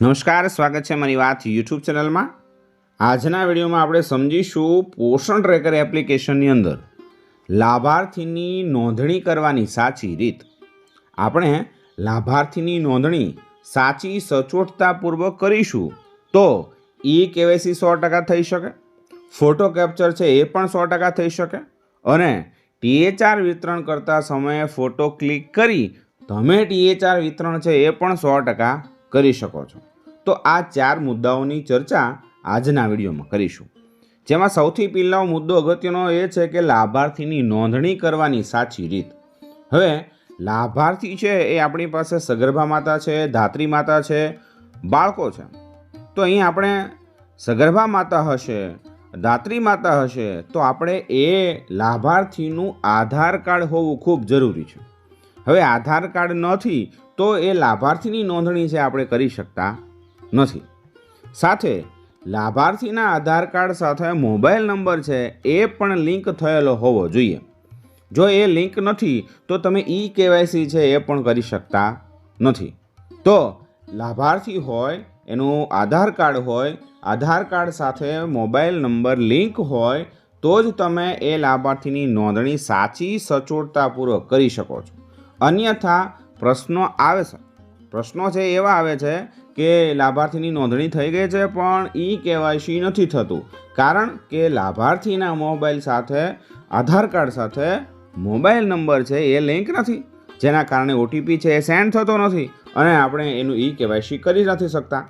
નમસ્કાર, સ્વાગત છે મારી વાત યુટ્યુબ ચેનલમાં. આજના વિડીયોમાં આપણે સમજીશું પોષણ ટ્રેકર એપ્લિકેશનની અંદર લાભાર્થીની નોંધણી કરવાની સાચી રીત. આપણે લાભાર્થીની નોંધણી સાચી, સચોટતાપૂર્વક કરીશું તો ઈ કેવાયસી સો ટકા થઈ શકે, ફોટો કેપ્ચર છે એ પણ સો ટકા થઈ શકે અને ટીએચઆર વિતરણ કરતા સમયે ફોટો ક્લિક કરી તમે ટીએચઆર વિતરણ છે એ પણ સો ટકા કરી શકો છો. તો આ ચાર મુદ્દાઓની ચર્ચા આજના વિડીયોમાં કરીશું. જેમાં સૌથી પહેલો મુદ્દો અગત્યનો એ છે કે લાભાર્થીની નોંધણી કરવાની સાચી રીત. હવે, લાભાર્થી છે એ આપણી પાસે સગર્ભા માતા છે, ધાત્રી માતા છે, બાળકો છે. તો અહીં આપણે સગર્ભા માતા હશે દાત્રી માતા હશે, તો આપણે એ લાભાર્થીનું આધાર કાર્ડ હોવું ખૂબ જરૂરી છે. હવે આધાર કાર્ડ નથી તો એ લાભાર્થીની નોંધણી છે આપણે કરી શકતા નથી. સાથે લાભાર્થીના આધાર કાર્ડ સાથે મોબાઈલ નંબર છે એ પણ લિંક થયેલો હોવો જોઈએ. જો એ લિંક નથી, તો તમે ઈ કેવાયસી છે એ પણ કરી શકતા નથી. તો લાભાર્થી હોય, એનું આધાર કાર્ડ હોય, આધાર કાર્ડ સાથે મોબાઈલ નંબર લિંક હોય, તો જ તમે એ લાભાર્થીની નોંધણી સાચી, સચોટતાપૂર્વક કરી શકો છો. અન્યથા પ્રશ્નો આવે છે. પ્રશ્નો છે એવા આવે છે કે લાભાર્થીની નોંધણી થઈ ગઈ છે પણ ઈ કેવાયસી નથી થતું. કારણ કે લાભાર્થીના મોબાઈલ સાથે, આધાર કાર્ડ સાથે મોબાઈલ નંબર છે એ લિંક નથી. જેના કારણે ઓટીપી છે એ સેન્ડ થતો નથી અને આપણે એનું ઈ કેવાયસી કરી નથી શકતા.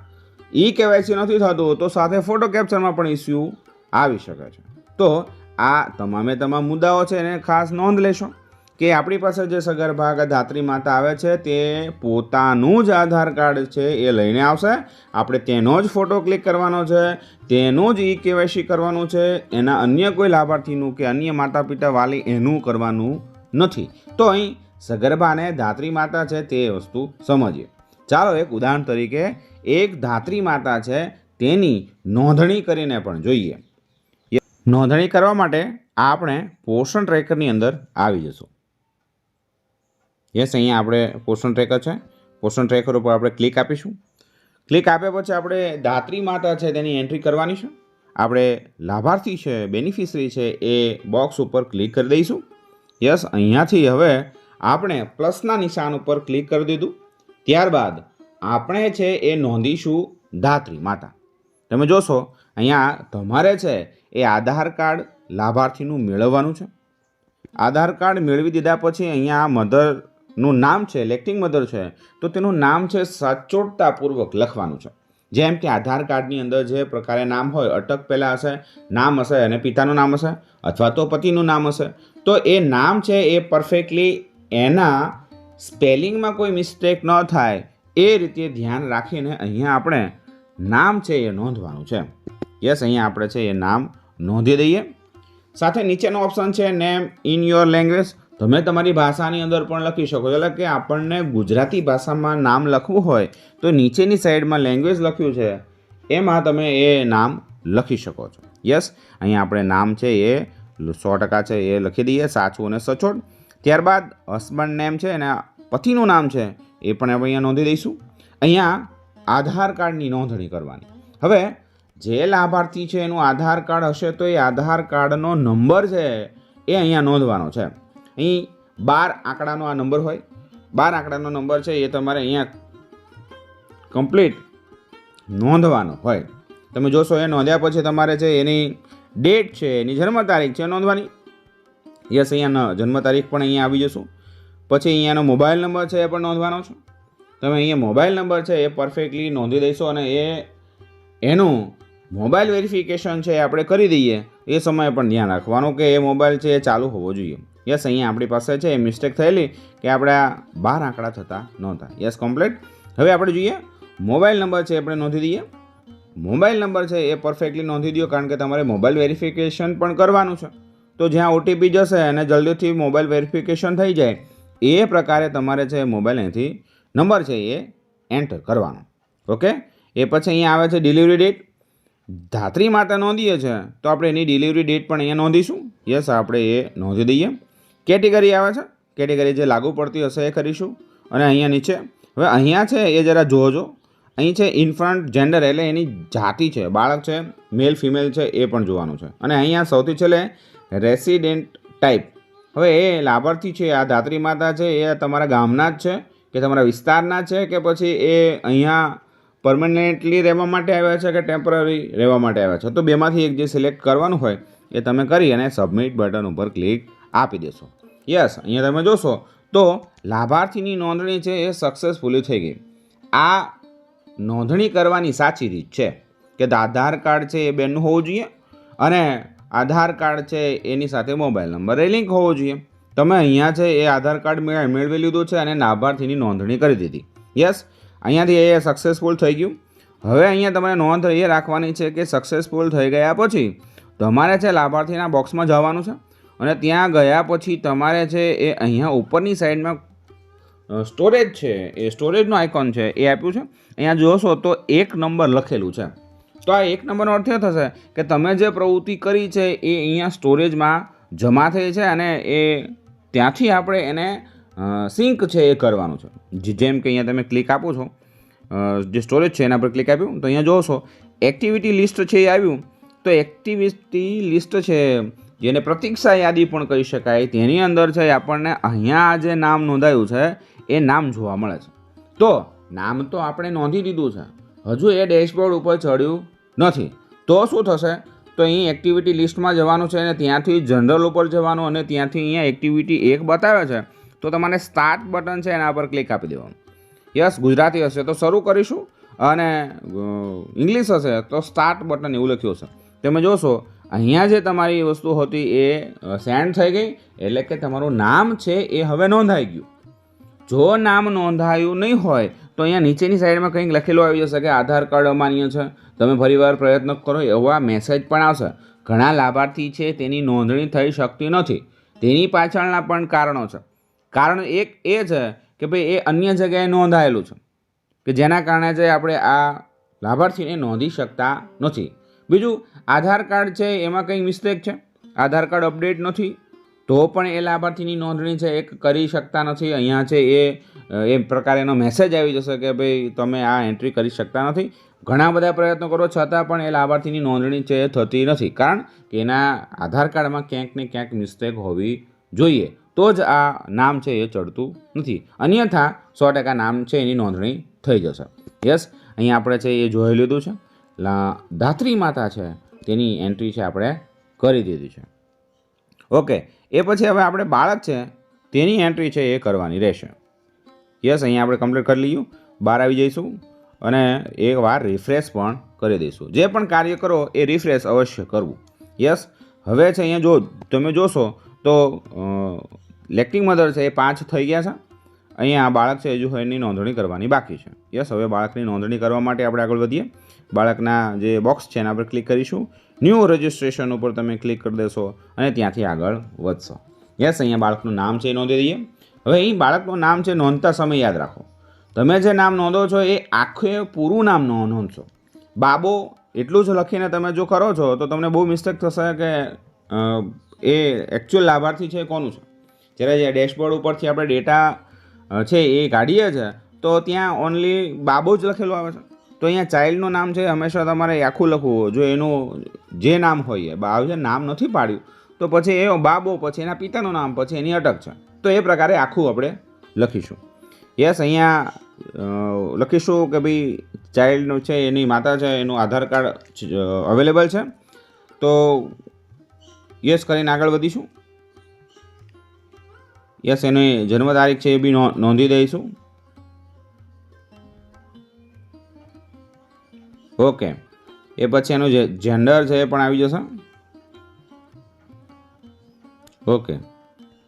ઈ કેવાયસી નથી થતું તો સાથે ફોટો કેપ્ચરમાં પણ ઇસ્યુ આવી શકે છે. તો આ તમામે તમામ મુદ્દાઓ છે એને ખાસ નોંધ લેશો. કે આપણી પાસે જે સગર્ભા ધાત્રી માતા આવે છે, તે પોતાનું જ આધાર કાર્ડ છે, એ લઈને આવશે. આપણે તેનો જ ફોટો ક્લિક કરવાનો છે, તેનું જ ઈ કેવાયસી કરવાનું છે, એના અન્ય કોઈ લાભાર્થીનું કે અન્ય માતા પિતા વાલી એનું કરવાનું નથી. તો અહીં સગર્ભાને ધાત્રી માતા છે તે વસ્તુ સમજીએ. ચાલો એક ઉદાહરણ તરીકે એક ધાત્રી માતા છે, તેની નોંધણી કરીને પણ જોઈએ. નોંધણી કરવા માટે આપણે પોષણ ટ્રેકરની અંદર આવી જશું. યસ અહીંયા આપણે પોષણ ટ્રેકર છે. પોષણ ટ્રેકર ઉપર આપણે ક્લિક આપીશું. ક્લિક આપ્યા પછી આપણે ધાત્રી માતા છે તેની એન્ટ્રી કરવાની છે. આપણે લાભાર્થી છે બેનિફિશરી છે એ બોક્સ ઉપર ક્લિક કરી દઈશું. યસ અહીંયાથી હવે આપણે પ્લસના નિશાન ઉપર ક્લિક કરી દીધું. ત્યારબાદ આપણે છે એ નોંધીશું ધાત્રી માતા. તમે જોશો, અહીંયા તમારે છે એ આધાર કાર્ડ લાભાર્થીનું મેળવવાનું છે. આધાર કાર્ડ મેળવી દીધા પછી અહીંયા મધરનું નામ છે લેક્ટિંગ મધર છે, તો તેનું નામ છે સચોટતાપૂર્વક લખવાનું છે. જેમ કે આધાર કાર્ડની અંદર જે પ્રકારે નામ હોય, અટક પહેલાં હશે, નામ હશે, અને પિતાનું નામ હશે, અથવા તો પતિનું નામ હશે. તો એ નામ છે એ પરફેક્ટલી એના સ્પેલિંગમાં કોઈ મિસ્ટેક ન થાય, એ રીતે ધ્યાન રાખીને અહીંયા આપણે નામ છે એ નોંધવાનું છે. યસ અહીંયા આપણે છે એ નામ નોંધી દઈએ. સાથે નીચેનો ઓપ્શન છે નેમ ઇન યોર લેંગ્વેજ તમે તમારી ભાષાની અંદર પણ લખી શકો એટલે કે આપણને ગુજરાતી ભાષામાં નામ લખવું હોય તો નીચેની સાઈડમાં લેંગ્વેજ લખ્યું છે, એમાં તમે એ નામ લખી શકો છો. યસ અહીંયા આપણે નામ છે એ સો ટકા છે, એ લખી દઈએ, સાચું અને સચોટ. ત્યારબાદ હસબન્ડ નેમ છે, અને પતિનું નામ છે, એ પણ આપણે અહીંયા નોંધી દઈશું. અહીંયા આધાર કાર્ડની નોંધણી કરવાની. હવે જે લાભાર્થી છે એનું આધાર કાર્ડ હશે તો એ આધાર કાર્ડનો નંબર છે એ અહીંયા નોંધવાનો છે. અહીં બાર આંકડાનો આ નંબર હોય. બાર આંકડાનો નંબર છે, એ તમારે અહીંયા કમ્પ્લીટ નોંધવાનો હોય. તમે જોશો, એ નોંધ્યા પછી તમારે છે, એની ડેટ છે, એની જન્મ તારીખ છે નોંધવાની. યસ અહીંયા જન્મ તારીખ પણ અહીંયા આવી જશું. પછી અહીંયાનો મોબાઈલ નંબર છે, એ પણ નોંધવાનો છે. તમે અહીંયા મોબાઈલ નંબર છે, એ પરફેક્ટલી નોંધી દઈશો અને એ, એનું મોબાઈલ વેરિફિકેશન છે, એ આપણે કરી દઈએ. એ સમયે પણ ધ્યાન રાખવાનું કે એ મોબાઈલ છે, એ ચાલુ હોવો જોઈએ. યસ અહીંયા આપણી પાસે છે, એ મિસ્ટેક થયેલી કે આપણે બાર આંકડા થતા નહોતા. યસ કમ્પ્લીટ હવે આપણે જોઈએ મોબાઈલ નંબર છે આપણે નોંધી દઈએ. મોબાઈલ નંબર છે એ પરફેક્ટલી નોંધી દો, કારણ કે તમારે મોબાઈલ વેરિફિકેશન પણ કરવાનું છે. તો જ્યાં ઓટીપી જશે અને જલ્દીથી મોબાઈલ વેરિફિકેશન થઈ જાય, એ પ્રકારે તમારે છે મોબાઈલ અહીંથી નંબર છે એ એન્ટર કરવાનો. ઓકે એ પછી અહીંયા આવે છે ડિલિવરી ડેટ ધાત્રી માતા નોંધીએ છે, તો આપણે એની ડિલિવરી ડેટ પણ અહીંયા નોંધીશું. યસ આપણે એ નોંધી દઈએ. કેટેગરી આવે છે. કેટેગરી જે લાગુ પડતી હશે એ કરીશું. અને અહીંયા નીચે, હવે અહીંયા છે એ જરા જોજો અહીં છે ઇન્ફન્ટ જેન્ડર એટલે એની જાતિ છે. બાળક છે મેલ ફિમેલ છે, એ પણ જોવાનું છે. અને અહીંયા સૌથી છેલ્લે રેસિડેન્ટ ટાઈપ હવે એ લાભાર્થી છે, આ ધાત્રી માતા છે, એ તમારા ગામના જ છે કે તમારા વિસ્તારના છે કે પછી એ અહીંયા પરમનન્ટલી રહેવા માટે આવ્યા છે કે ટેમ્પરરી રહેવા માટે આવ્યા છે? તો બેમાંથી એક જે સિલેક્ટ કરવાનું હોય એ તમે કરી અને સબમિટ બટન ઉપર ક્લિક આપી દેશો. યસ અહીંયા તમે જોશો તો લાભાર્થીની નોંધણી છે એ સક્સેસફુલી થઈ ગઈ. આ નોંધણી કરવાની સાચી રીત છે કે આધાર કાર્ડ છે એ બેનનું હોવું જોઈએ અને આધાર કાર્ડ છે એની સાથે મોબાઈલ નંબર એ લિંક હોવો જોઈએ. તમે અહીંયા છે એ આધાર કાર્ડ મેળ- મેળવી લીધું છે અને લાભાર્થીની નોંધણી કરી દીધી. યસ અહીંયાથી એ સક્સેસફુલ થઈ ગયું. હવે અહીંયા તમારે નોંધ એ રાખવાની છે કે સક્સેસફુલ થઈ ગયા પછી તમારે છે લાભાર્થીના બોક્સમાં જવાનું છે. અને ત્યાં ગયા પછી તમારે છે એ અહીંયા ઉપરની સાઈડમાં સ્ટોરેજ છે, એ સ્ટોરેજનું આઇકોન છે, એ આપ્યું છે. અહીંયા જોશો તો એક નંબર લખેલું છે. તો આ એક નંબરનો અર્થ એ થશે કે તમે જે પ્રવૃત્તિ કરી છે એ અહીંયા સ્ટોરેજમાં જમા થઈ છે અને એ ત્યાંથી આપણે એને સિંક છે એ કરવાનું છે. જેમ કે અહીંયા તમે ક્લિક આપો છો જે સ્ટોરેજ છે એના પર ક્લિક આપ્યું. તો અહીંયા જોશો એક્ટિવિટી લિસ્ટ છે એ આવ્યું. તો એક્ટિવિટી લિસ્ટ છે જેને પ્રતીક્ષા યાદી પણ કહી શકાય. તેની અંદર છે, આપણને અહીંયા જે નામ નોંધાયું છે, એ નામ જોવા મળે છે. તો નામ તો આપણે નોંધી દીધું છે. હજુ એ ડેશબોર્ડ ઉપર ચડ્યું નથી. તો શું થશે? તો અહીં એક્ટિવિટી લિસ્ટમાં જવાનું છે અને ત્યાંથી જનરલ ઉપર જવાનું અને ત્યાંથી અહીંયા એક્ટિવિટી એક બતાવે છે. તો તમારે સ્ટાર્ટ બટન છે, એના પર ક્લિક આપી દેવાનું. યસ ગુજરાતી હશે. તો શરૂ કરીશું. અને ઇંગ્લિશ હશે, તો સ્ટાર્ટ બટન એવું લખ્યું છે તમે જોશો અહીંયા જે તમારી વસ્તુ હતી એ સેન્ડ થઈ ગઈ, એટલે કે તમારું નામ છે એ હવે નોંધાઈ ગયું. જો નામ નોંધાયું નહીં હોય, તો અહીંયા નીચેની સાઈડમાં કંઈક લખેલું આવી જશે કે આધાર કાર્ડ અમાન્ય છે. તમે ફરીવાર પ્રયત્ન કરો, એવા મેસેજ પણ આવશે. ઘણા લાભાર્થી છે, તેની નોંધણી થઈ શકતી નથી. તેની પાછળના પણ કારણો છે. કારણ એક એ છે કે ભાઈ એ અન્ય જગ્યાએ નોંધાયેલું છે. કે જેના કારણે જે આપણે આ લાભાર્થીને નોંધી શકતા નથી. બીજું, આધાર કાર્ડ છે, એમાં કંઈ મિસ્ટેક છે? આધાર કાર્ડ અપડેટ નથી? તો પણ એ લાભાર્થીની નોંધણી છે એ કરી શકતા નથી. અહીંયા છે એ એ પ્રકારે એનો મેસેજ આવી જશે કે ભાઈ, તમે આ એન્ટ્રી કરી શકતા નથી. ઘણા બધા પ્રયત્નો કરો, છતાં પણ એ લાભાર્થીની નોંધણી છે એ થતી નથી. કારણ કે એના આધાર કાર્ડમાં ક્યાંક ને ક્યાંક મિસ્ટેક હોવી જોઈએ. તો જ આ નામ છે, એ ચડતું નથી. અન્યથા સો ટકા નામ છે, એની નોંધણી થઈ જશે. યસ અહીંયા આપણે છે એ જોઈ લીધું છે. ધાત્રી માતા છે, તેની એન્ટ્રી છે આપણે કરી દીધી છે. ઓકે એ પછી હવે આપણે બાળક છે, તેની એન્ટ્રી છે એ કરવાની રહેશે. યસ અહીંયા આપણે કમ્પ્લીટ કરી લઈએ બહાર આવી જઈશું અને એક વાર રિફ્રેશ પણ કરી દઈશું. જે પણ કાર્ય કરો એ રિફ્રેશ અવશ્ય કરવું. યસ હવે છે અહીંયા જો તમે જોશો તો લેક્ટિંગ મધર છે એ પાંચ થઈ ગયા છે. અહીંયા આ બાળક છે હજુ એની નોંધણી કરવાની બાકી છે. યસ હવે બાળકની નોંધણી કરવા માટે આપણે આગળ વધીએ. બાળકના જે બોક્સ છે એના પર ક્લિક કરીશું. ન્યૂ રજિસ્ટ્રેશન ઉપર તમે ક્લિક કરી દેશો અને ત્યાંથી આગળ વધશો. યસ અહીંયા બાળકનું નામ છે એ નોંધી દઈએ. હવે અહીં બાળકનું નામ છે નોંધતા સમય યાદ રાખો. તમે જે નામ નોંધો છો એ આખે પૂરું નામ નોંધશો. બાબો એટલું જ લખીને તમે જો કરો છો તો તમને બહુ મિસ્ટેક થશે કે એ એકચ્યુઅલ લાભાર્થી છે એ કોનું છે? જ્યારે જે ડેશબોર્ડ ઉપરથી આપણે ડેટા છે એ કાઢીએ છીએ તો ત્યાં ઓનલી બાબો જ લખેલું આવે છે. તો અહીંયા ચાઇલ્ડનું નામ છે, હંમેશા તમારે આખું લખવું જો એનું જે નામ હોય એ બાવ છે, નામ નથી પાડ્યું, તો પછી એ બાબો, પછી એના પિતાનું નામ, પછી એની અટક છે. તો એ પ્રકારે આખું આપણે લખીશું. યસ, અહીંયા લખીશું કે ભાઈ ચાઇલ્ડનું છે, એની માતા છે, એનું આધાર કાર્ડ અવેલેબલ છે. તો યસ, કરીને આગળ વધીશું. યસ, એની જન્મ તારીખ છે એ બી નોંધી દઈશું. ઓકે. એ પછી એનું જે જેન્ડર છે એ પણ આવી જશે. ઓકે.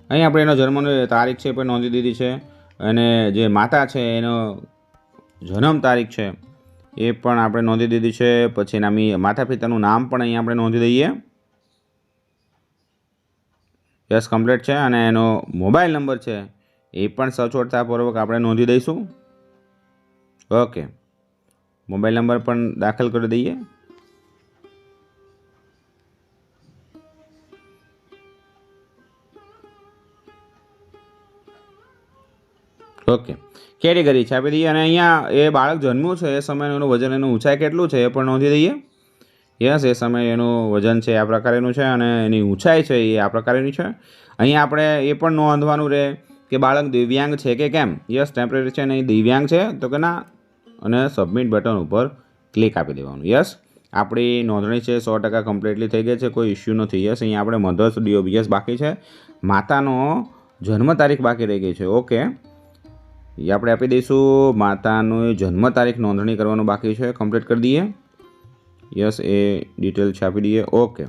અહીં આપણે એનો જન્મની તારીખ છે એ પણ નોંધી દીધી છે. અને જે માતા છે એનો જન્મ તારીખ છે એ પણ આપણે નોંધી દીધી છે. પછી એના માતા પિતાનું નામ પણ અહીં આપણે નોંધી દઈએ. યસ, કમ્પ્લીટ છે. અને એનો મોબાઈલ નંબર છે એ પણ સચોટતાપૂર્વક આપણે નોંધી દઈશું. ઓકે. મોબાઈલ નંબર પણ દાખલ કરી દઈએ. ઓકે કેટેગરી છે. આપી દઈએ. અને અહીંયા એ બાળક જન્મ્યું છે. એ સમયનું, એનું વજન, એનું ઊંચાઈ કેટલું છે એ પણ નોંધી દઈએ. યસ એ સમયે એનું વજન છે આ પ્રકારેનું છે અને એની ઊંચાઈ છે એ આ પ્રકારેની છે. અહીંયા આપણે એ પણ નોંધવાનું રહે કે બાળક દિવ્યાંગ છે કે કેમ? યસ ટેમ્પરરી છે અને દિવ્યાંગ છે. તો કે ના અને સબમિટ બટન ઉપર ક્લિક આપી દેવાનું. યસ આપણી નોંધણી છે સો ટકા કમ્પ્લીટલી થઈ ગઈ છે, કોઈ ઇસ્યુ નથી. યસ અહીંયા આપણે મધર્સ ડીઓબીએસ બાકી છે. માતાનો જન્મ તારીખ બાકી રહી ગઈ છે. ઓકે એ આપણે આપી દઈશું. માતાનું જન્મ તારીખ નોંધણી કરવાનું બાકી છે. કમ્પ્લીટ કરી દઈએ. યસ એ ડિટેલ છાપી દઈએ. ઓકે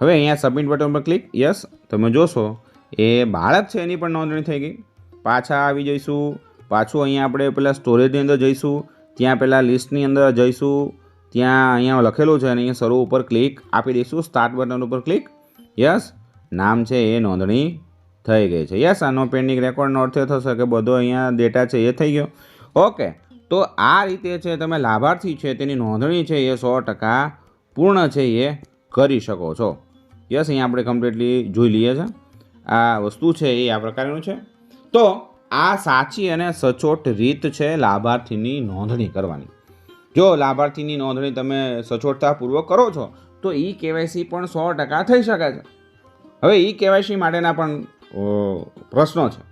હવે અહીંયા સબમિટ બટન પર ક્લિક યસ તમે જોશો, એ બાળક છે એની પણ નોંધણી થઈ ગઈ. પાછા આવી જઈશું. પાછું અહીંયા આપણે પેલા સ્ટોરેજની અંદર જઈશું. ત્યાં પહેલાં લિસ્ટની અંદર જઈશું. ત્યાં અહીંયા લખેલું છે અને અહીંયા શરૂ ઉપર ક્લિક આપી દઈશું. સ્ટાર્ટ બટન ઉપર ક્લિક યસ નામ છે એ નોંધણી થઈ ગઈ છે. યસ આનો પેન્ડિંગ રેકોર્ડનો અર્થ એ થશે કે બધો અહીંયા ડેટા છે એ થઈ ગયો. ઓકે તો આ રીતે છે તમે લાભાર્થી છે તેની નોંધણી છે એ સો ટકા પૂર્ણ છે એ કરી શકો છો. યસ અહીંયા આપણે કમ્પ્લીટલી જોઈ લઈએ છે. આ વસ્તુ છે એ આ પ્રકારનું છે. તો આ સાચી અને સચોટ રીત છે લાભાર્થીની નોંધણી કરવાની. જો લાભાર્થીની નોંધણી તમે સચોટતાપૂર્વક કરો છો, તો ઈ કેવાયસી પણ સો ટકા થઈ શકે છે. હવે ઈ કેવાયસી માટેના પણ પ્રશ્નો છે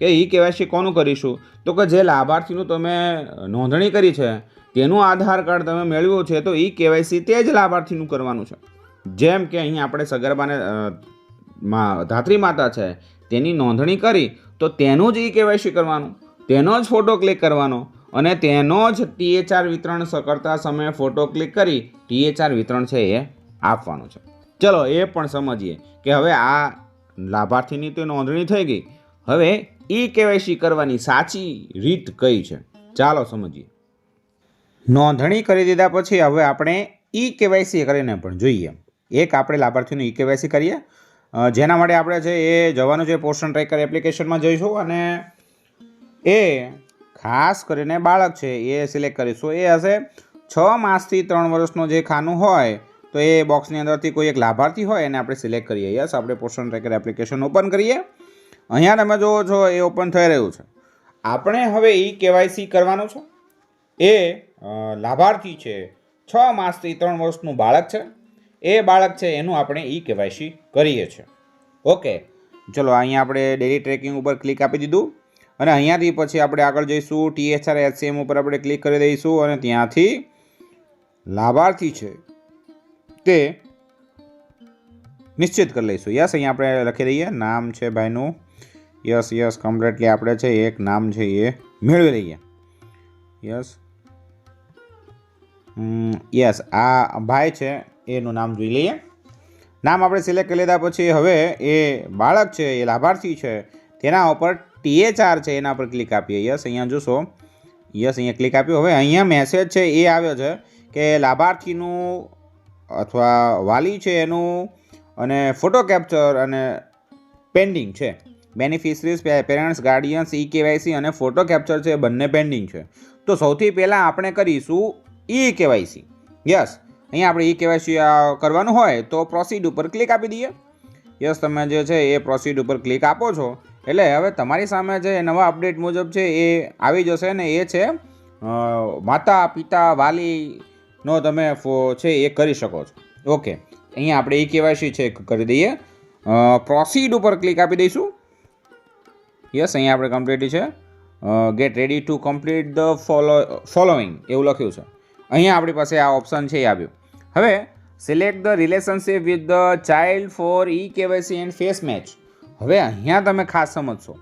કે ઈ કેવાયસી કોનું કરીશું? તો કે જે લાભાર્થીનું તમે નોંધણી કરી છે, તેનું આધાર કાર્ડ તમે મેળવ્યું છે, તો ઈ કેવાયસી તે જ લાભાર્થીનું કરવાનું છે. જેમ કે અહીં આપણે સગર્ભાને ધાત્રી માતા છે, તેની નોંધણી કરી તો તેનું જ ઈ કેવાયસી કરવાનું, તેનો જ ફોટો ક્લિક કરવાનો અને તેનો જ ટીએચઆર વિતરણ કરતા સમયે ફોટો ક્લિક કરી ટીએચઆર વિતરણ છે એ આપવાનું છે. ચલો, એ પણ સમજીએ કે હવે આ લાભાર્થીની તો નોંધણી થઈ ગઈ. હવે ઈ કેવાયસી કરવાની સાચી રીત કઈ છે? ચાલો સમજીએ. નોંધણી કરી દીધા પછી હવે આપણે ઈ કેવાયસી કરીને પણ જોઈએ. એક આપણે લાભાર્થીનું ઈ કેવાયસી કરીએ જેના માટે આપણે છે એ જવાનું છે પોષણ ટ્રેકર એપ્લિકેશનમાં જઈશું અને એ ખાસ કરીને બાળક છે એ સિલેક્ટ કરીશું. એ હશે છ માસથી ત્રણ વર્ષનો જે ખાનું હોય, તો એ બોક્સની અંદરથી કોઈ એક લાભાર્થી હોય એને આપણે સિલેક્ટ કરીએ. યસ, આપણે પોષણ ટ્રેકર એપ્લિકેશન ઓપન કરીએ. અહીંયા તમે જુઓ છો એ ઓપન થઈ રહ્યું છે. આપણે હવે ઈ કેવાયસી કરવાનું છે. એ લાભાર્થી છે, છ માસથી ત્રણ વર્ષનું બાળક છે. એ બાળક છે એનું આપણે ઈ કેવાયસી કરીએ છીએ. ઓકે, ચલો અહીંયા આપણે ડેલી ટ્રેકિંગ ઉપર ક્લિક આપી દીધું અને અહીંયાથી પછી આપણે આગળ જઈશું ટીએચઆર એચસીએમ ઉપર આપણે ક્લિક કરી દઈશું અને ત્યાંથી લાભાર્થી છે તે નિશ્ચિત કરી લઈશું. યસ, અહીંયા આપણે લખી દઈએ, નામ છે ભાઈનું, યસ યસ કમ્પ્લીટલી આપણે છે, એક નામ છે એ મેળવી લઈએ. યસ યસ, આ ભાઈ છે એનું નામ જોઈ લઈએ. નામ આપણે સિલેક્ટ કરી લીધા પછી હવે એ બાળક છે, એ લાભાર્થી છે, તેના ઉપર ટીએચઆર છે, એના પર ક્લિક આપીએ. યસ, અહીંયા જોશો. યસ, અહીંયા ક્લિક આપ્યું. હવે અહીંયા મેસેજ છે, એ આવ્યો છે કે લાભાર્થીનું અથવા વાલી છે એનું અને ફોટો કેપ્ચર અને પેન્ડિંગ છે. Beneficiaries parents guardians e KYC અને ફોટો કેપ્ચર છે બંને પેન્ડિંગ છે. તો સૌથી પહેલાં આપણે કરીશું ઈ કેવાયસી યસ. અહીંયા આપણે ઈ કેવાયસી કરવાનું હોય તો પ્રોસીડ ઉપર ક્લિક આપી દઈએ. યસ, તમે જે છે એ પ્રોસીડ ઉપર ક્લિક આપો છો. એટલે હવે તમારી સામે જે નવા અપડેટ મુજબ છે એ આવી જશે ને એ છે માતા, પિતા વાલીનો તમે છે એ કરી શકો છો. ઓકે, અહીંયા આપણે ઈ કેવાયસી છે કરી દઈએ. પ્રોસીડ ઉપર ક્લિક આપી દઈશું. યસ, અહીંયા આપણે કમ્પ્લીટ છે. Get ready to complete the follow following એવું લખ્યું છે. અહીંયા આપણી પાસે આ ઓપ્શન છે એ આવ્યું. હવે select the relationship with the child for e KYC and face match હવે અહીંયા તમે ખાસ સમજશો.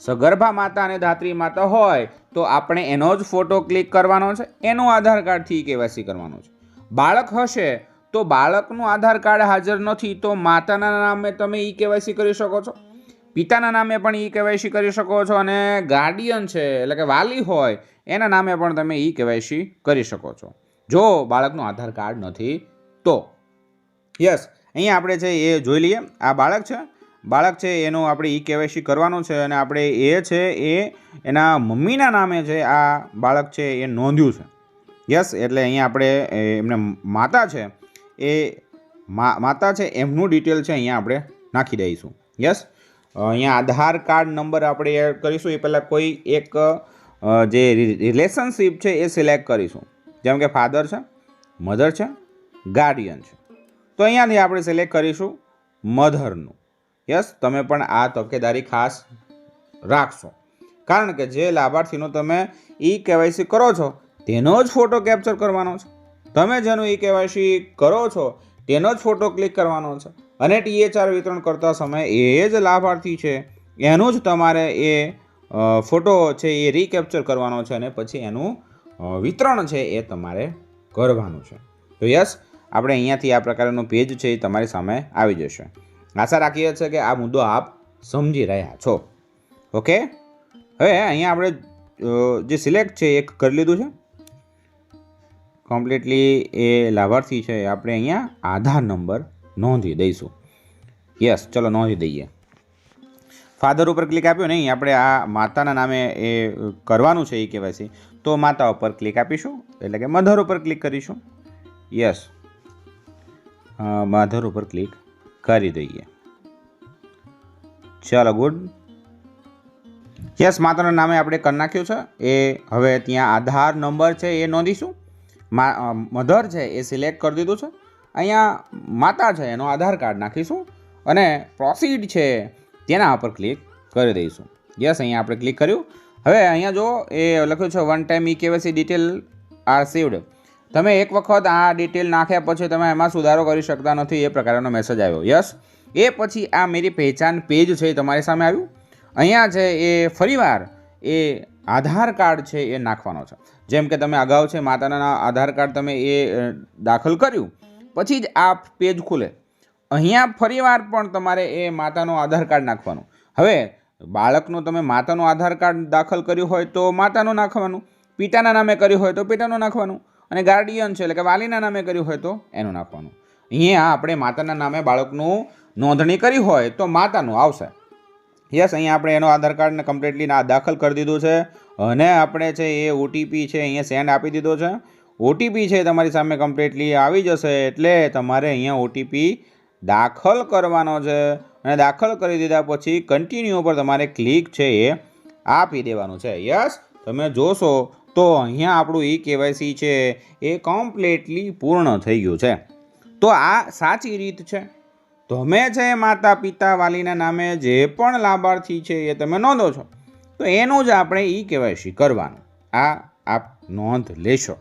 સગર્ભા માતા અને ધાત્રી માતા હોય, તો આપણે એનો જ ફોટો ક્લિક કરવાનો છે. એનો આધાર કાર્ડથી કેવાયસી કરવાનો છે. બાળક હશે, તો બાળકનું આધાર કાર્ડ હાજર નથી, તો માતાના નામે તમે ઈ કેવાયસી કરી શકો છો. પિતાના નામે પણ ઈ કેવાયસી કરી શકો છો અને ગાર્ડિયન છે, એટલે કે વાલી હોય, એના નામે પણ તમે ઈ કેવાયસી કરી શકો છો. જો બાળકનું આધાર કાર્ડ નથી, તો યસ, અહીંયા આપણે છે એ જોઈ લઈએ. આ બાળક છે. બાળક છે એનું આપણે ઈ કેવાયસી કરવાનું છે અને આપણે એ છે એ એના મમ્મીના નામે છે આ બાળક છે એ નોંધ્યું છે. યસ, એટલે અહીંયા આપણે એમને માતા છે એ માતા છે એમનું ડિટેલ છે અહીંયા આપણે નાખી દઈશું. યસ, અહીંયા આધાર કાર્ડ નંબર આપણે કરીશું. એ પહેલાં કોઈ એક જે રિલેશનશીપ છે એ સિલેક્ટ કરીશું. જેમ કે ફાધર છે મધર છે ગાર્ડિયન છે. તો અહીંયાથી આપણે સિલેક્ટ કરીશું મધરનું યસ તમે પણ આ તકેદારી ખાસ રાખશો. કારણ કે જે લાભાર્થીનો તમે ઈ કેવાયસી કરો છો, તેનો જ ફોટો કેપ્ચર કરવાનો છે. તમે જેનું ઈ કેવાયસી કરો છો, તેનો જ ફોટો ક્લિક કરવાનો છે. અને ટીએચઆર વિતરણ કરતા સમયે એ જ લાભાર્થી છે, એનું જ તમારે એ ફોટો છે એ રીકેપ્ચર કરવાનો છે અને પછી એનું વિતરણ છે એ તમારે કરવાનું છે. તો યસ, આપણે અહીંયાથી આ પ્રકારનો પેજ છે એ તમારી સામે આવી જશે. આશા રાખીએ છીએ કે આ મુદ્દો આપ સમજી રહ્યા છો. ઓકે હવે અહીંયા આપણે જે સિલેક્ટ છે એ કરી લીધું છે. કમ્પ્લીટલી એ લાભાર્થી છે આપણે અહીંયા આધાર નંબર નોંધી દઈશું. યસ ચલો નોંધી દઈએ. ફાધર ઉપર ક્લિક આપ્યું નહીં આપણે આ માતાના નામે એ કરવાનું છે એ કહેવાય તો માતા ઉપર ક્લિક આપીશું, એટલે કે મધર ઉપર ક્લિક કરીશું. યસ. મધર ઉપર ક્લિક કરી દઈએ. ચાલો, ગુડ. યસ, માતાના નામે આપણે કરી નાખ્યું છે. એ હવે ત્યાં આધાર નંબર છે, એ નોંધીશું. મધર છે, એ સિલેક્ટ કરી દીધું છે. અહીંયા માતા છે, એનો આધાર કાર્ડ નાખીશું. અને પ્રોસીડ છે તેના ઉપર ક્લિક કરી દઈશું. યસ અહીંયા આપણે ક્લિક કર્યું. હવે અહીંયા જો એ લખ્યું છે one time e KYC detail are saved તમે એક વખત આ ડિટેલ નાખ્યા પછી તમે એમાં સુધારો કરી શકતા નથી, એ પ્રકારનો મેસેજ આવ્યો. યસ એ પછી આ મેરી પહેચાન પેજ છે તમારી સામે આવ્યું. અહીંયા છે એ ફરીવાર એ આધાર કાર્ડ છે એ નાખવાનો છે. જેમ કે તમે અગાઉ છે માતાના આધાર કાર્ડ તમે એ દાખલ કર્યું. પછી જ આ પેજ ખુલે. અહીંયા ફરીવાર પણ તમારે એ માતાનો આધાર કાર્ડ નાખવાનું. હવે બાળકનું તમે માતાનું આધાર કાર્ડ દાખલ કર્યું હોય તો માતાનું નાખવાનું, પિતાના નામે કર્યું હોય તો પિતાનું નાખવાનું, અને ગાર્ડિયન છે એટલે કે વાલીના નામે કર્યું હોય તો એનું નાખવાનું. અહીંયા આપણે માતાના નામે બાળકનું નોંધણી કરી હોય તો માતાનું આવશે. યસ, અહીંયા આપણે એનો આધાર કાર્ડને કમ્પ્લીટલી દાખલ કરી દીધું છે, અને આપણે છે એ ઓટીપી છે અહીંયા સેન્ડ આપી દીધો છે. ઓટીપી છે તમારી સામે કમ્પ્લીટલી આવી જશે એટલે તમારે અહીંયા ઓટીપી દાખલ કરવાનો છે અને દાખલ કરી દીધા પછી કન્ટિન્યુ પર તમારે ક્લિક છે એ આપી દેવાનું છે. યસ તમે જોશો તો અહીંયા આપણું ઈ કેવાયસી છે એ કમ્પ્લીટલી પૂર્ણ થઈ ગયું છે. તો આ સાચી રીત છે. તમે છે માતા પિતા વાલીના નામે જે પણ લાભાર્થી છે એ તમે નોંધો છો. તો એનું જ આપણે ઈ કેવાયસી કરવાનું. આ આપ નોંધ લેશો.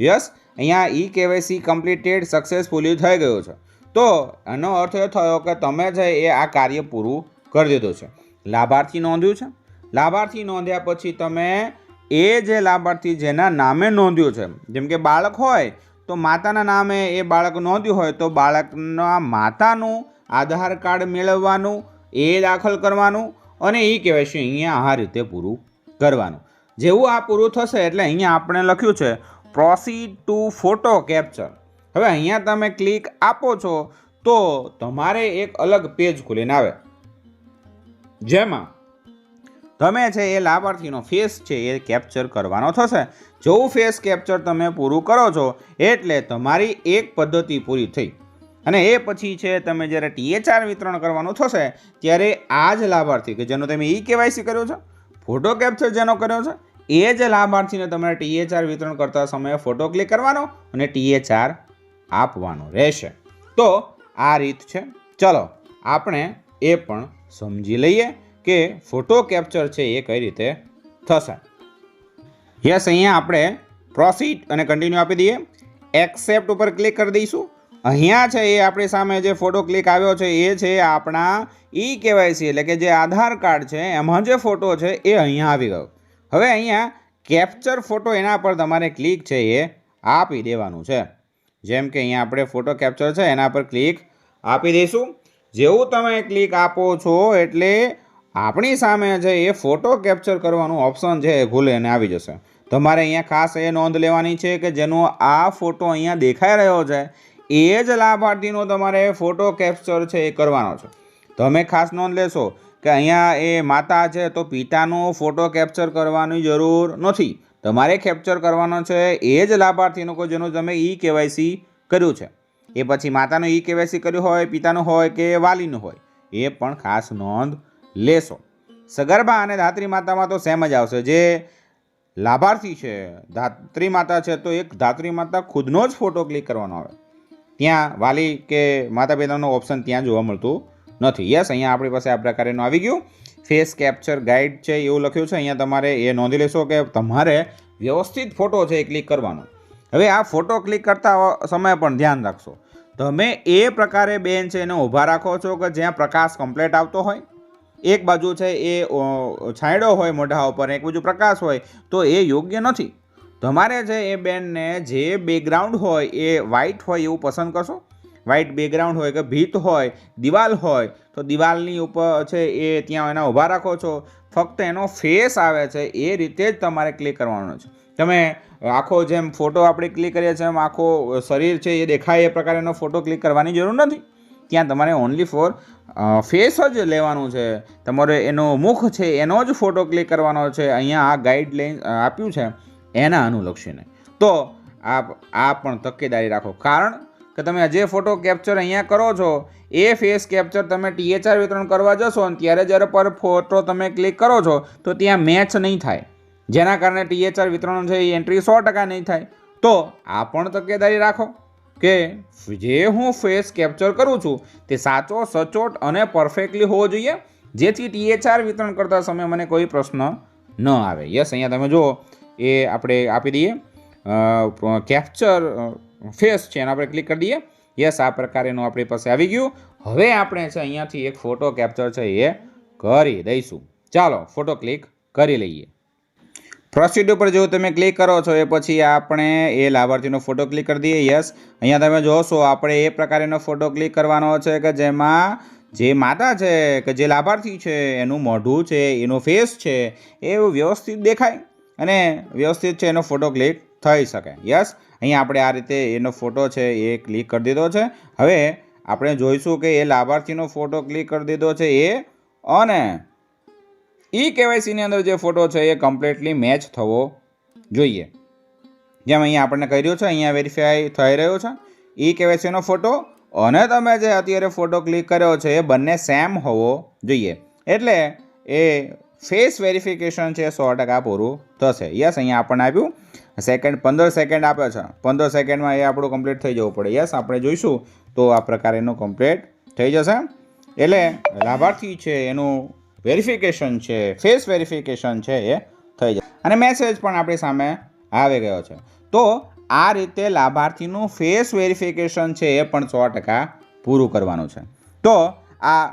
યસ અહીંયા ઈ કેવાયસી કમ્પ્લીટેડ સક્સેસફુલી થઈ ગયો છે. તો એનો અર્થ એ થયો કે તમે છે એ આ કાર્ય પૂરું કરી દીધું છે. લાભાર્થી નોંધ્યું છે. લાભાર્થી નોંધ્યા પછી તમે એ જે લાભાર્થી જેના નામે નોંધ્યું છે, જેમ કે બાળક હોય, તો માતાના નામે એ બાળક નોંધ્યું હોય, તો બાળકના માતાનું આધાર કાર્ડ મેળવવાનું, એ દાખલ કરવાનું અને એ કહેવાય છે અહીંયા આ રીતે પૂરું કરવાનું. જેવું આ પૂરું થશે એટલે અહીંયા આપણે લખ્યું છે પ્રોસીડ ટુ ફોટો કેપ્ચર હવે અહીંયા તમે ક્લિક આપો છો તો તમારે એક અલગ પેજ ખુલીને આવે. જેમાં તમે છે એ લાભાર્થીનો ફેસ છે એ કેપ્ચર કરવાનો થશે. જેવું ફેસ કેપ્ચર તમે પૂરું કરો છો, એટલે તમારી એક પદ્ધતિ પૂરી થઈ. અને એ પછી છે તમે જ્યારે ટીએચઆર વિતરણ કરવાનું થશે, ત્યારે આ જ લાભાર્થી, કે જેનો તમે ઈ કેવાયસી કર્યો છે ફોટો કેપ્ચર જેનો કર્યો છે, એ જ લાભાર્થીને તમારે ટીએચઆર વિતરણ કરતા સમયે ફોટો ક્લિક કરવાનો અને ટીએચઆર આપવાનો રહેશે. તો આ રીત છે. ચલો, આપણે એ પણ સમજી લઈએ કે ફોટો કેપ્ચર છે એ કઈ રીતે થશે. યસ, અહીંયા આપણે પ્રોસીડ અને કન્ટિન્યુ આપી દઈએ. એક્સેપ્ટ ઉપર ક્લિક કરી દઈશું. અહીંયા છે એ આપણી સામે જે ફોટો ક્લિક આવ્યો છે એ છે આપણા ઈ કેવાયસી, એટલે કે જે આધાર કાર્ડ છે, એમાં જે ફોટો છે એ અહીંયા આવી ગયો. હવે અહીંયા કેપ્ચર ફોટો એના પર તમારે ક્લિક છે એ આપી દેવાનું છે. જેમ કે અહીંયા આપણે ફોટો કેપ્ચર છે, એના પર ક્લિક આપી દઈશું. જેવું તમે ક્લિક આપો છો એટલે આપણી સામે છે એ ફોટો કેપ્ચર કરવાનું ઓપ્શન છે એ ખુલે અને આવી જશે. તમારે અહીંયા ખાસ એ નોંધ લેવાની છે કે જેનો આ ફોટો અહીંયા દેખાઈ રહ્યો છે, એ જ લાભાર્થીનો તમારે ફોટો કેપ્ચર છે એ કરવાનો છે. તમે ખાસ નોંધ લેશો કે અહીંયા એ માતા છે તો પિતાનો ફોટો કેપ્ચર કરવાની જરૂર નથી. તમારે કેપ્ચર કરવાનો છે એ જ લાભાર્થીનો કોઈ જેનું તમે ઈ કેવાયસી કર્યું છે. એ પછી માતાનું ઈ કેવાયસી કર્યું હોય, પિતાનું હોય કે વાલીનું હોય, એ પણ ખાસ નોંધ લેશો. સગર્ભા અને ધાત્રી માતામાં તો સેમ જ આવશે. જે લાભાર્થી છે, ધાત્રી માતા છે, તો એક ધાત્રી માતા ખુદનો જ ફોટો ક્લિક કરવાનો આવે. ત્યાં વાલી કે માતા પિતાનો ઓપ્શન ત્યાં જોવા મળતું નથી. યસ અહીંયા આપણી પાસે આ પ્રકારેનું આવી ગયું. ફેસ કેપ્ચર ગાઈડ છે, એવું લખ્યું છે. અહીંયા તમારે એ નોંધી લેશો કે તમારે વ્યવસ્થિત ફોટો છે એ ક્લિક કરવાનો. હવે આ ફોટો ક્લિક કરતા સમયે પણ ધ્યાન રાખશો. તમે એ પ્રકારે બેન છે એને ઊભા રાખો છો કે જ્યાં પ્રકાશ કમ્પ્લેટ આવતો હોય. એક બાજુ છે એ છાંયડો હોય મોઢા ઉપર, એક બાજુ પ્રકાશ હોય, તો એ યોગ્ય નથી. તમારે છે એ બેનને જે બેકગ્રાઉન્ડ હોય એ વ્હાઇટ હોય એવું પસંદ કરશો. વ્હાઇટ બેકગ્રાઉન્ડ હોય કે ભીત હોય, દિવાલ હોય, તો દિવાલની ઉપર છે એ ત્યાં એના ઊભા રાખો છો. ફક્ત એનો ફેસ આવે છે, એ રીતે જ તમારે ક્લિક કરવાનો છે. તમે આખો જેમ ફોટો આપણે ક્લિક કરીએ છીએ, એમ આખો શરીર છે એ દેખાય એ પ્રકારેનો ફોટો ક્લિક કરવાની જરૂર નથી. ત્યાં તમારે ઓનલી ફોર ફેસ જ લેવાનું છે. તમારે એનો મુખ છે એનો જ ફોટો ક્લિક કરવાનો છે. અહીંયા આ ગાઈડલાઇન આપ્યું છે એના અનુલક્ષીને. તો આપ, આ પણ તકેદારી રાખો. કારણ કે તમે જે ફોટો કેપ્ચર અહીંયા કરો છો, એ ફેસ કેપ્ચર તમે ટીએચઆર વિતરણ કરવા જશો ને ત્યારે જ્યારે પર ફોટો તમે ક્લિક કરો છો, તો ત્યાં મેચ નહીં થાય. જેના કારણે ટીએચઆર વિતરણ છે એ એન્ટ્રી સો ટકા નહીં થાય. તો આ પણ તકેદારી રાખો કે જે હું ફેસ કેપ્ચર કરું છું, તે સાચો, સચોટ અને પરફેક્ટલી હોવો જોઈએ, જેથી ટીએચઆર વિતરણ કરતા સમયે મને કોઈ પ્રશ્ન ન આવે. યસ અહીંયા તમે જુઓ, એ આપણે આપી દઈએ. કેપ્ચર ફેસ છે, એના આપણે ક્લિક કરી દઈએ. યસ આ પ્રકારેનું આપણી પાસે આવી ગયું. હવે આપણે છે, અહીંયાથી એક ફોટો કેપ્ચર છે, એ કરી દઈશું. ચાલો ફોટો ક્લિક કરી લઈએ. પ્રોસીડ ઉપર જો તમે ક્લિક કરો છો, એ પછી આપણે એ લાભાર્થીનો ફોટો ક્લિક કરી દઈએ. યસ અહીંયા તમે જોશો, આપણે એ પ્રકારેનો ફોટો ક્લિક કરવાનો છે કે જેમાં જે માતા છે, કે જે લાભાર્થી છે, એનું મોઢું છે, એનો ફેસ છે, એ વ્યવસ્થિત દેખાય અને વ્યવસ્થિત છે, એનો ફોટો ક્લિક થઈ શકે. યસ અહીંયા આપણે આ રીતે એનો ફોટો છે એ ક્લિક કરી દીધો છે. હવે આપણે જોઈશું કે એ લાભાર્થીનો ફોટો ક્લિક કરી દીધો છે એ અને ઈ કેવાયસીની અંદર જે ફોટો છે એ કમ્પ્લીટલી મેચ થવો જોઈએ. જેમ અહીંયા આપણને કહી રહ્યું છે, અહીંયા વેરીફાઈ થઈ રહ્યો છે. ઈ કેવાયસીનો ફોટો અને તમે જે અત્યારે ફોટો ક્લિક કર્યો છે એ બંને સેમ હોવો જોઈએ. એટલે એ ફેસ વેરિફિકેશન છે સો ટકા પૂરું થશે. યસ અહીંયા આપણને આપ્યું. સેકન્ડ, પંદર સેકન્ડ આપ્યો છે. પંદર સેકન્ડમાં એ આપણું કમ્પ્લીટ થઈ જવું પડે. યસ આપણે જોઈશું તો આ પ્રકારે એનું કમ્પ્લીટ થઈ જશે. એટલે લાભાર્થી છે, એનું વેરિફિકેશન છે ફેસ વેરિફિકેશન છે એ થઈ જશે. અને મેસેજ પણ આપણી સામે આવી ગયો છે. તો આ રીતે લાભાર્થીનું ફેસ વેરિફિકેશન છે એ પણ સો ટકા પૂરું કરવાનું છે. તો આ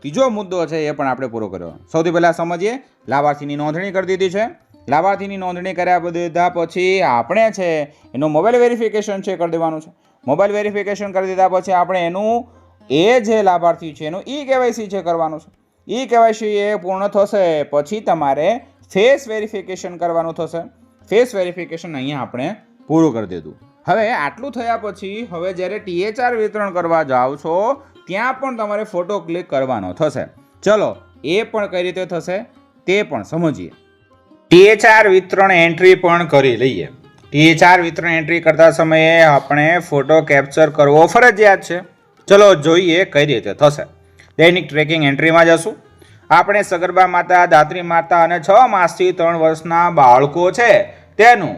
ત્રીજો મુદ્દો છે એ પણ આપણે પૂરો કર્યો. સૌથી પહેલાં સમજીએ, લાભાર્થીની નોંધણી કરી દીધી છે. લાભાર્થીની નોંધણી કર્યા બધા પછી આપણે છે એનું મોબાઈલ વેરિફિકેશન છે કરી દેવાનું છે. મોબાઈલ વેરિફિકેશન કરી દીધા પછી આપણે એનું એ જે લાભાર્થી છે એનું ઈ કેવાયસી છે કરવાનું છે. ઈ કેવાયસી એ પૂર્ણ થશે પછી તમારે ફેસ વેરિફિકેશન કરવાનું થશે. ફેસ વેરિફિકેશન અહીંયા આપણે પૂરું કરી દીધું. હવે આટલું થયા પછી હવે જ્યારે ટીએચઆર વિતરણ કરવા જાઓ છો, ત્યાં પણ તમારે ફોટો ક્લિક કરવાનો થશે. ચલો, એ પણ કઈ રીતે થશે તે પણ સમજીએ. ટીએચઆર વિતરણ એન્ટ્રી પણ કરી લઈએ. ટીએચઆર વિતરણ એન્ટ્રી કરતા સમયે આપણે ફોટો કેપ્ચર કરવો ફરજિયાત છે. ચલો જોઈએ કઈ રીતે થશે. દૈનિક ટ્રેકિંગ એન્ટ્રીમાં જશું. આપણે સગર્ભા માતા, દાત્રી માતા અને છ માસથી ત્રણ વર્ષના બાળકો છે. તેનું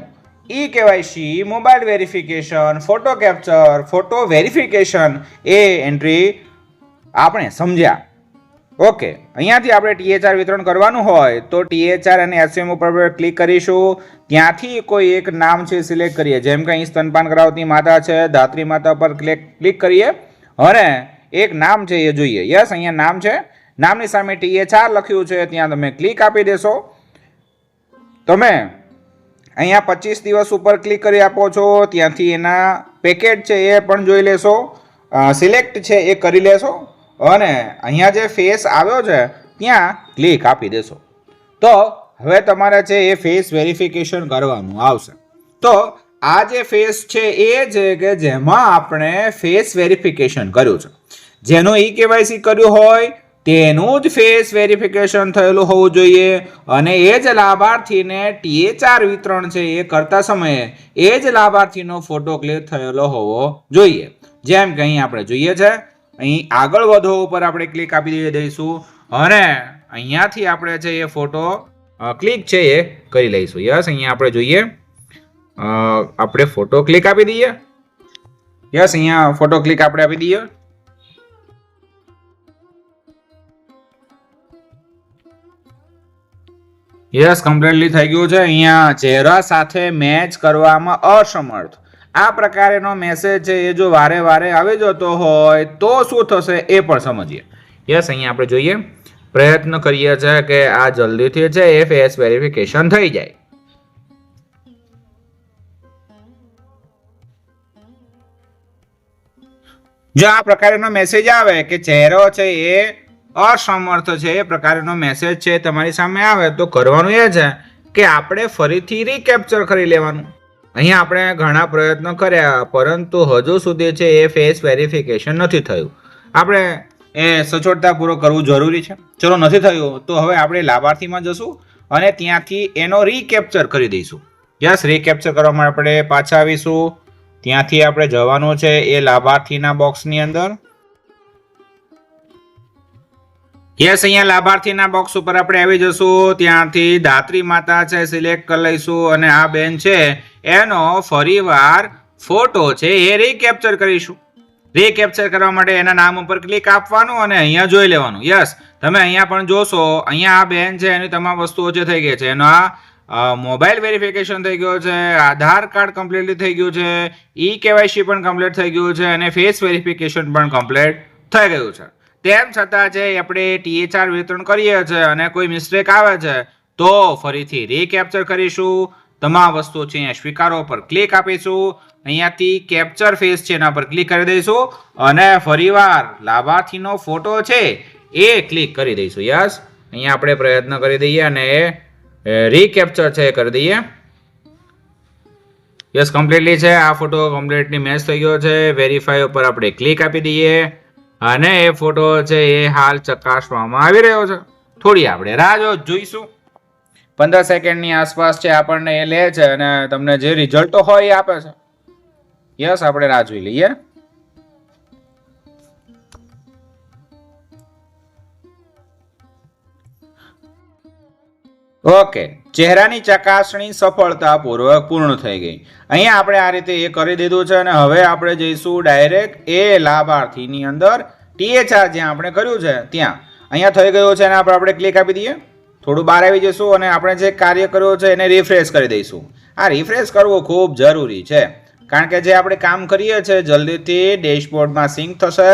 e KYC mobile verification photo capture photo verification એ એન્ટ્રી આપણે સમજ્યા. ઓકે, અહીંયાથી આપણે ટીએચઆર વિતરણ કરવાનું હોય તો ટીએચઆર અને એસએમ ઉપર ક્લિક કરીશું. ત્યાંથી કોઈ એક નામ છે સિલેક્ટ કરીએ. જેમ કે અહીં સ્તનપાન કરાવતી માતા છે, ધાત્રી માતા પર ક્લિક ક્લિક કરીએ. અને એક નામ છે એ જોઈએ. યસ, અહીંયા નામ છે. નામની સામે ટીએચઆર લખ્યું છે, ત્યાં તમે ક્લિક આપી દેશો. તમે અહીંયા પચીસ દિવસ ઉપર ક્લિક કરી આપો છો. ત્યાંથી એના પેકેટ છે એ પણ જોઈ લેશો. સિલેક્ટ છે એ કરી લેશો. અને અહીંયા જે ફેસ આવ્યો છે, ત્યાં ક્લિક આપી દેશો. તો હવે તમારે છે એ ફેસ વેરિફિકેશન કરવાનું આવશે. તો આ જે ફેસ છે એ છે કે જેમાં આપણે ફેસ વેરિફિકેશન કર્યું છે. જેનું ઈ કેવાયસી કર્યું હોય, તેનું જ ફેસ વેરિફિકેશન થયેલું હોવું જોઈએ અને એ જ લાભાર્થીને ટીએચઆર વિતરણ છે એ કરતા સમયે એ જ લાભાર્થીનો ફોટો ક્લિક થયેલો હોવો જોઈએ. જેમ કે અહીં આપણે જોઈએ છે અહીં આગળ વધો, ઉપર આપણે ક્લિક આપી દઈએ, દઈશું. અને અહીંયાથી આપણે છે એ ફોટો ક્લિક છે એ કરી લઈશું. યસ અહીંયા આપણે જોઈએ. આપણે ફોટો ક્લિક આપી દઈએ. યસ અહીંયા ફોટો ક્લિક આપણે આપી દઈએ. યસ કમ્પ્લીટલી થઈ ગયું છે. અહીંયા ચહેરા સાથે મેચ કરવામાં અસમર્થ. આ પ્રકારેનો મેસેજ છે, એ જો વારે વારે આવી જતો હોય, તો શું થશે એ પણ સમજીએ. યસ અહીંયા આપણે જોઈએ. પ્રયત્ન કરીએ છીએ કે આ જલ્દીથી છે, એ ફેસ વેરિફિકેશન થઈ જાય. જો આ પ્રકારનો મેસેજ આવે કે ચહેરો છે, એ અસમર્થ છે, એ પ્રકારનો મેસેજ છે, તમારી સામે આવે, તો કરવાનું એ છે કે આપણે ફરીથી રીકેપ્ચર કરી લેવાનું. અહીંયા આપણે ઘણા પ્રયત્નો કર્યા, પરંતુ હજુ સુધી છે એ ફેસ વેરિફિકેશન નથી થયું. આપણે એ સચોટતાપૂર્વક કરવું જરૂરી છે. ચલો, નથી થયું, તો હવે આપણે લાભાર્થીમાં જશું અને ત્યાંથી એનો રીકેપ્ચર કરી દઈશું. યસ રીકેપ્ચર કરવા માટે આપણે પાછા આવીશું. ત્યાંથી આપણે જવાનું છે એ લાભાર્થીના બોક્સની અંદર. યસ, અહીંયા લાભાર્થીના બોક્સ ઉપર આપણે આવી જશું. ત્યાંથી દાત્રી માતા છે, સિલેક્ટ કરી લઈશું અને આ બેન છે એનો ફરીવાર ફોટો છે એ રીકેપ્ચર કરીશું. રીકેપ્ચર કરવા માટે એના નામ ઉપર ક્લિક આપવાનું અને અહીંયા જોઈ લેવાનું. યસ તમે અહીંયા પણ જોશો, અહીંયા આ બેન છે, એની તમામ વસ્તુઓ જે થઈ ગઈ છે. એનો આ મોબાઈલ વેરિફિકેશન થઈ ગયો છે, આધાર કાર્ડ કમ્પ્લીટલી થઈ ગયું છે ઈ કેવાયસી પણ કમ્પ્લીટ થઈ ગયું છે અને ફેસ વેરિફિકેશન પણ કમ્પ્લીટ થઈ ગયું છે. તેમ છતાં જે આપણે ટીએચઆર વિતરણ કરીએ છીએ અને કોઈ મિસ્ટેક આવે છે, તો ફરીથી રીકેપ્ચર કરીશું. તમામ વસ્તુઓ છે અહીંયા સ્વીકારો પર ક્લિક આપીશું. અહીંયાથી કેપ્ચર ફેસ છે એના પર ક્લિક કરી દઈશું. અને ફરીવાર લાભાર્થીનો ફોટો છે એ ક્લિક કરી દઈશું. યસ અહીંયા આપણે પ્રયત્ન કરી દઈએ અને એ રીકેપ્ચર છે એ કરી દઈએ. યસ કમ્પ્લીટલી છે. આ ફોટો કમ્પ્લીટલી મેચ થઈ ગયો છે. વેરીફાઈ ઉપર આપણે ક્લિક આપી દઈએ. અને એ ફોટો છે એ હાલ ચકાસવામાં આવી રહ્યો છે. થોડી આપણે રાહ જોઈશું. પંદર સેકન્ડની આસપાસ છે, આપણને એ લે છે અને તમને જે રિઝલ્ટો હોય એ આપે છે. યસ આપણે રાહ જોઈ લઈએ. ઓકે ચહેરાની ચકાસણી સફળતાપૂર્વક પૂર્ણ થઈ ગઈ. અહીંયા આપણે આ રીતે એ કરી દીધું છે અને હવે આપણે જઈશું ડાયરેક્ટ એ લાભાર્થીની અંદર. ટીએચઆર જ્યાં આપણે કર્યું છે, ત્યાં. અહીંયા થઈ ગયું છે એના પર આપણે ક્લિક આપી દઈએ. થોડું બહાર આવી જઈશું અને આપણે જે કાર્ય કર્યું છે એને રિફ્રેશ કરી દઈશું. આ રિફ્રેશ કરવું ખૂબ જરૂરી છે. કારણ કે જે આપણે કામ કરીએ છીએ, જલ્દીથી ડેશબોર્ડમાં સિંક થશે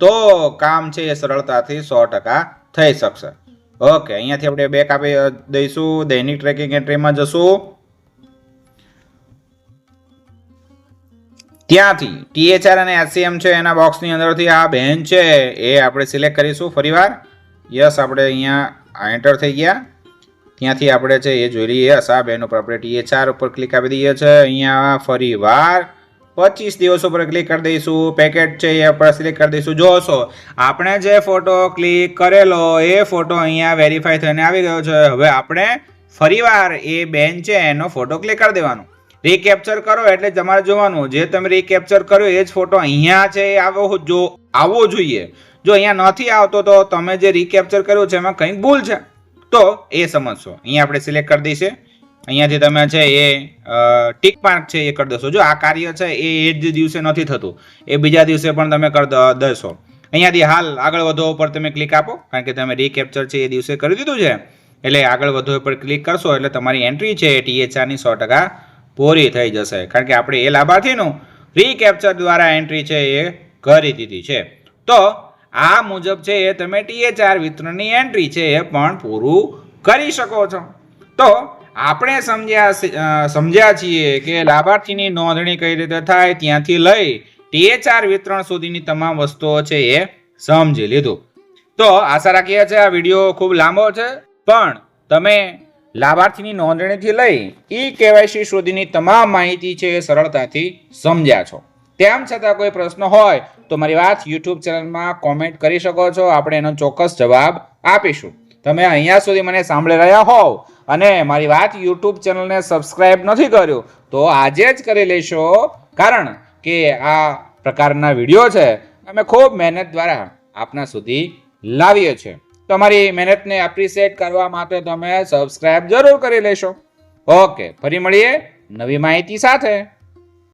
તો કામ છે એ સરળતાથી સો ટકા થઈ શકશે. ઓકે અહીંયાથી આપણે બેક આપી દઈશું. દૈનિક ટ્રેકિંગ એન્ટ્રીમાં જશું. ત્યાંથી ટીએચઆર અને એસસીએમ છે એના બોક્સની અંદરથી આ બેન છે, એ આપણે સિલેક્ટ કરીશું ફરીવાર. યસ આપણે અહીંયા એન્ટર થઈ ગયા. ત્યાંથી આપણે છે એ જોઈ લઈએ સાહેબ એનું પ્રોપર્ટી એ ચાર ઉપર ક્લિક આપી દઈએ છે. અહીંયા ફરીવાર પચીસ દિવસ ઉપર ક્લિક કરી દઈશું. પેકેટ છે એ આપણે સિલેક્ટ કરી દઈશું. જોશો, આપણે જે ફોટો ક્લિક કરેલો, એ ફોટો અહીંયા વેરીફાઈ થઈને આવી ગયો છે. હવે આપણે ફરીવાર એ બેન છે એનો ફોટો ક્લિક કરી દેવાનો. રીકેપ્ચર કરો, એટલે તમારે જોવાનું. જે તમે રીકેપ્ચર કર્યો, એ જ ફોટો અહીંયા છે આવો જો આવવો જોઈએ. જો અહીંયા નથી આવતો તો તમે જે રીકેપ્ચર કર્યું છે એમાં કંઈક ભૂલ છે. તો એ સમજશો. અહીંયા આપણે સિલેક્ટ કરી દઈશે. અહીંયાથી તમે છે એ ટીક માર્ક છે એ કરી દેશો જો આ કાર્ય છે એ એ જ દિવસે નથી થતું. એ બીજા દિવસે પણ તમે કરી દેશો અહીંયાથી હાલ આગળ વધો ઉપર તમે ક્લિક આપો. કારણ કે તમે રીકેપ્ચર છે એ દિવસે કરી દીધું છે. એટલે આગળ વધો ઉપર ક્લિક કરશો એટલે તમારી એન્ટ્રી છે એ ટીએચઆરની સો ટકા પૂરી થઈ જશે. કારણ કે આપણે એ લાભાર્થીનું રીકેપ્ચર દ્વારા એન્ટ્રી છે એ કરી દીધી છે. તો આ મુજબ છે એ તમે ટીએચઆર વિતરણની એન્ટ્રી છે એ પણ પૂરું કરી શકો છો. તો આપણે સમજ્યા સમજ્યા છીએ કે લાભાર્થીની નોંધણી કઈ રીતે થાય ત્યાંથી લઈ ટીએચઆર વિતરણ સુધીની તમામ વસ્તુઓ છે એ સમજી લીધું. તો આશા રાખીએ છીએ આ વીડિયો ખૂબ લાંબો છે, પણ તમે લાભાર્થીની નોંધણીથી લઈ ઈ કેવાયસી સુધીની તમામ માહિતી છે એ સરળતાથી સમજ્યા છો. તેમ છતાં કોઈ પ્રશ્ન હોય તો મારી વાત યુટ્યુબ ચેનલમાં કોમેન્ટ કરી શકો છો. આપણે એનો ચોક્કસ જવાબ આપીશું. તમે અહીંયા સુધી મને સાંભળી રહ્યા હોવ અને મારી વાત યુટ્યુબ ચેનલને સબસ્ક્રાઇબ નથી કર્યું, તો આજે જ કરી લેશો કારણ કે આ પ્રકારના વીડિયો છે, અમે ખૂબ મહેનત દ્વારા આપના સુધી લાવીએ છીએ. તમારી મહેનતને એપ્રિશિએટ કરવા માટે તમે સબસ્ક્રાઇબ જરૂર કરી લેશો. ઓકે ફરી મળીએ નવી માહિતી સાથે.